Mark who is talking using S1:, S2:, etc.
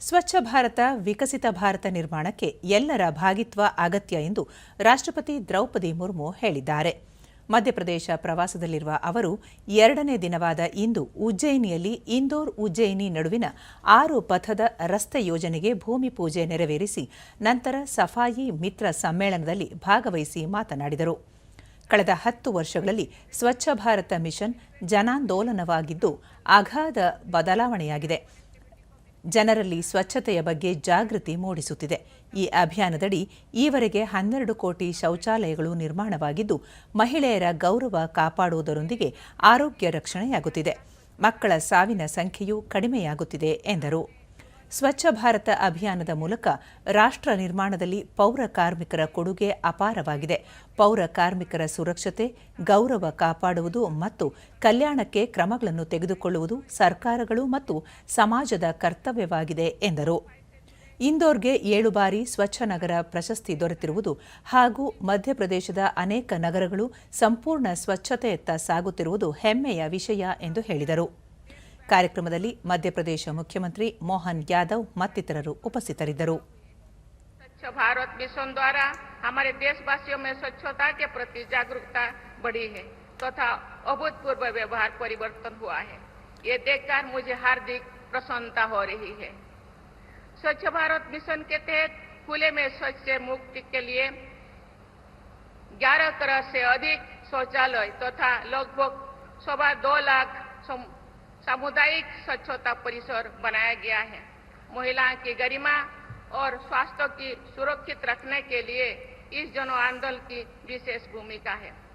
S1: ಸ್ವಚ್ಛ ಭಾರತ, ವಿಕಸಿತ ಭಾರತ ನಿರ್ಮಾಣಕ್ಕೆ ಎಲ್ಲರ ಭಾಗಿತ್ವ ಅಗತ್ಯ ಎಂದು ರಾಷ್ಟ್ರಪತಿ ದ್ರೌಪದಿ ಮುರ್ಮು ಹೇಳಿದ್ದಾರೆ. ಮಧ್ಯಪ್ರದೇಶ ಪ್ರವಾಸದಲ್ಲಿರುವ ಅವರು ಎರಡನೇ ದಿನವಾದ ಇಂದು ಉಜ್ಜಯಿನಿಯಲ್ಲಿ ಇಂದೋರ್ ಉಜ್ಜಯಿನಿ ನಡುವಿನ ಆರು ಪಥದ ರಸ್ತೆ ಯೋಜನೆಗೆ ಭೂಮಿ ಪೂಜೆ ನೆರವೇರಿಸಿ ನಂತರ ಸಫಾಯಿ ಮಿತ್ರ ಸಮ್ಮೇಳನದಲ್ಲಿ ಭಾಗವಹಿಸಿ ಮಾತನಾಡಿದರು. ಕಳೆದ ಹತ್ತು ವರ್ಷಗಳಲ್ಲಿ ಸ್ವಚ್ಛ ಭಾರತ ಮಿಷನ್ ಜನಾಂದೋಲನವಾಗಿದ್ದು, ಅಗಾಧ ಬದಲಾವಣೆಯಾಗಿದೆ. ಜನರಲ್ಲಿ ಸ್ವಚ್ಛತೆಯ ಬಗ್ಗೆ ಜಾಗೃತಿ ಮೂಡಿಸುತ್ತಿದೆ. ಈ ಅಭಿಯಾನದಡಿ ಈವರೆಗೆ ಹನ್ನೆರಡು ಕೋಟಿ ಶೌಚಾಲಯಗಳು ನಿರ್ಮಾಣವಾಗಿದ್ದು, ಮಹಿಳೆಯರ ಗೌರವ ಕಾಪಾಡುವುದರೊಂದಿಗೆ ಆರೋಗ್ಯ ರಕ್ಷಣೆಯಾಗುತ್ತಿದೆ. ಮಕ್ಕಳ ಸಾವಿನ ಸಂಖ್ಯೆಯೂ ಕಡಿಮೆಯಾಗುತ್ತಿದೆ ಎಂದರು. ಸ್ವಚ್ಛ ಭಾರತ ಅಭಿಯಾನದ ಮೂಲಕ ರಾಷ್ಟ್ರ ನಿರ್ಮಾಣದಲ್ಲಿ ಪೌರ ಕಾರ್ಮಿಕರ ಕೊಡುಗೆ ಅಪಾರವಾಗಿದೆ. ಪೌರ ಕಾರ್ಮಿಕರ ಸುರಕ್ಷತೆ, ಗೌರವ ಕಾಪಾಡುವುದು ಮತ್ತು ಕಲ್ಯಾಣಕ್ಕೆ ಕ್ರಮಗಳನ್ನು ತೆಗೆದುಕೊಳ್ಳುವುದು ಸರ್ಕಾರಗಳು ಮತ್ತು ಸಮಾಜದ ಕರ್ತವ್ಯವಾಗಿದೆ, ಎಂದರು. ಇಂದೋರ್ಗೆ ಏಳು ಬಾರಿ ಸ್ವಚ್ಛ ನಗರ ಪ್ರಶಸ್ತಿ ದೊರೆತಿರುವುದು ಹಾಗೂ ಮಧ್ಯಪ್ರದೇಶದ ಅನೇಕ ನಗರಗಳು ಸಂಪೂರ್ಣ ಸ್ವಚ್ಛತೆಯತ್ತ ಸಾಗುತ್ತಿರುವುದು ಹೆಮ್ಮೆಯ ವಿಷಯ ಎಂದು ಹೇಳಿದರು. ಕಾರ್ಯಕ್ರಮದಲ್ಲಿ ಮಧ್ಯಪ್ರದೇಶ ಮುಖ್ಯಮಂತ್ರಿ ಮೋಹನ್ ಯಾದವ್ ಮತ್ತಿತರರು ಉಪಸ್ಥಿತರಿದ್ದರು
S2: स्वच्छ भारत मिशन द्वारा हमारे देशवासियों में स्वच्छता के प्रति जागरूकता बढ़ी है तथा अभूतपूर्व व्यवहार परिवर्तन हुआ है ये देखकर मुझे हार्दिक प्रसन्नता हो रही है स्वच्छ भारत मिशन के तहत खुले में शौच से मुक्ति के लिए 11 करोड़ से अधिक शौचालय तथा लगभग सवा दो लाख सम- सामुदायिक स्वच्छता परिसर बनाया गया है। महिलाओं की गरिमा और स्वास्थ्य की सुरक्षित रखने के लिए इस जन आंदोलन की विशेष भूमिका है।